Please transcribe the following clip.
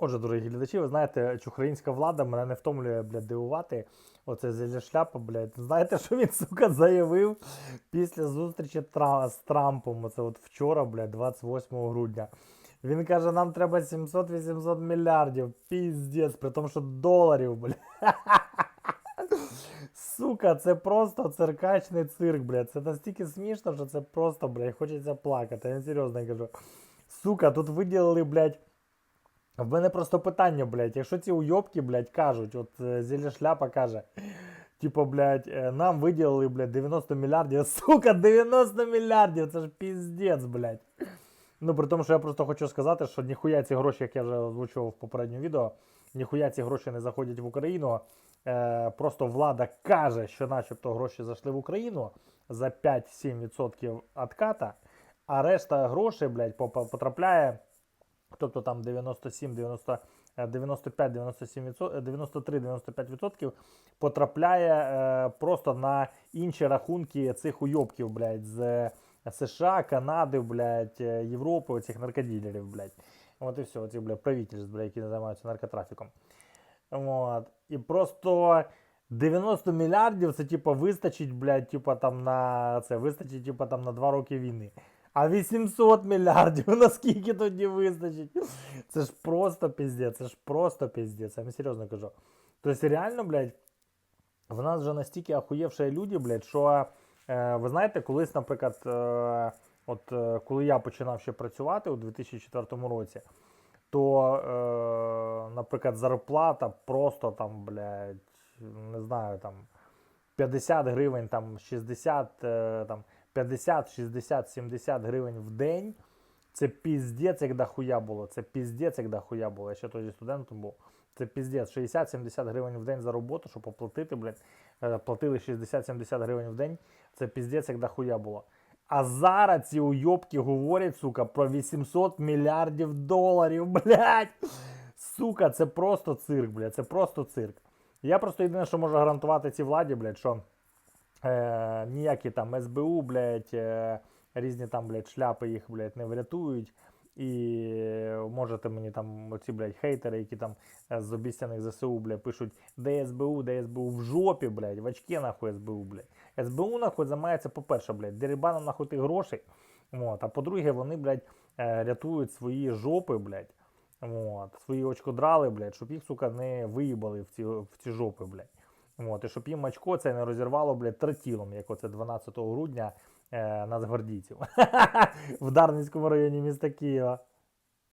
Отже, дорогі глядачі, ви знаєте, що українська влада мене не втомлює, блядь, дивувати. Оце зеля шляпа, блядь. Знаєте, що він, сука, заявив після зустрічі з Трампом? Оце от вчора, блядь, 28 грудня. Він каже, нам треба 700-800 мільярдів. Піздець, при тому, що доларів, блядь. Сука, це просто циркачний цирк, блядь. Це настільки смішно, що це просто, блядь, хочеться плакати. Я серйозно кажу. Сука, тут виділили, блядь. В мене просто питання, блядь, якщо ці уйобки, блядь, кажуть, от е, Зеля Шляпа каже, типу, блядь, е, нам виділили, блядь, 90 мільярдів. Сука, 90 мільярдів, це ж піздець, блядь. Ну, при тому, що я просто хочу сказати, що ніхуя ці гроші, як я вже озвучував в попередньому відео, ніхуя ці гроші не заходять в Україну. Е, просто влада каже, що начебто гроші зайшли в Україну за 5-7% отката, а решта грошей, блядь, потрапляє тобто там 97, 90, е, 95, 97, 93, 95% потрапляє е, просто на інші рахунки цих уйобків, блядь, з США, Канади, блядь, е, Європи, оцих наркоділерів, блядь. От і все, оці, блядь, правительств, блядь, які займаються наркотрафіком. От. І просто 90 мільярдів це, типу, вистачить, блядь, типу, там на це, вистачить, типу, там на 2 роки війни. А 800 мільярдів, наскільки тоді вистачить? Це ж просто піздець, це ж просто піздець, я вам серйозно кажу. Тобто реально, блядь, в нас вже настільки ахуєвші люди, блядь, що е, ви знаєте, колись, наприклад, е, от е, коли я починав ще працювати у 2004 році, то, е, наприклад, зарплата просто там, блядь, не знаю, там 50 гривень, там 60, е, там 50, 60, 70 гривень в день. Це піздець, як дохуя було. Це піздець, як дохуя було. Я ще тоді студентом був. Це піздець. 60-70 гривень в день за роботу, щоб оплатити, блядь. Е, Платили 60-70 гривень в день. Це піздець, як дохуя було. А зараз ці уйобки говорять, сука, про 800 мільярдів доларів, блядь. Сука, це просто цирк, блядь. Це просто цирк. Я просто єдине, що можу гарантувати цій владі, блядь, що е, ніякі там СБУ, блядь, е, різні там, блядь, шляпи їх, блядь, не врятують. І можете мені там оці, блядь, хейтери, які там е, з обіцяних ЗСУ, блядь, пишуть, де СБУ, де СБУ в жопі, блядь, в очки нахуй СБУ, блядь. СБУ нахуй займається, по-перше, блядь, дерибаном нахуй тих грошей. От, а по-друге, вони, блядь, е, рятують свої жопи, блядь. От, свої очкодрали, блядь, щоб їх, сука, не виїбали в ці, в ці жопи, блядь. От, і щоб їм очко це не розірвало, блядь, тротілом, як оце 12 грудня е, нацгвардійців в Дарницькому районі міста Києва.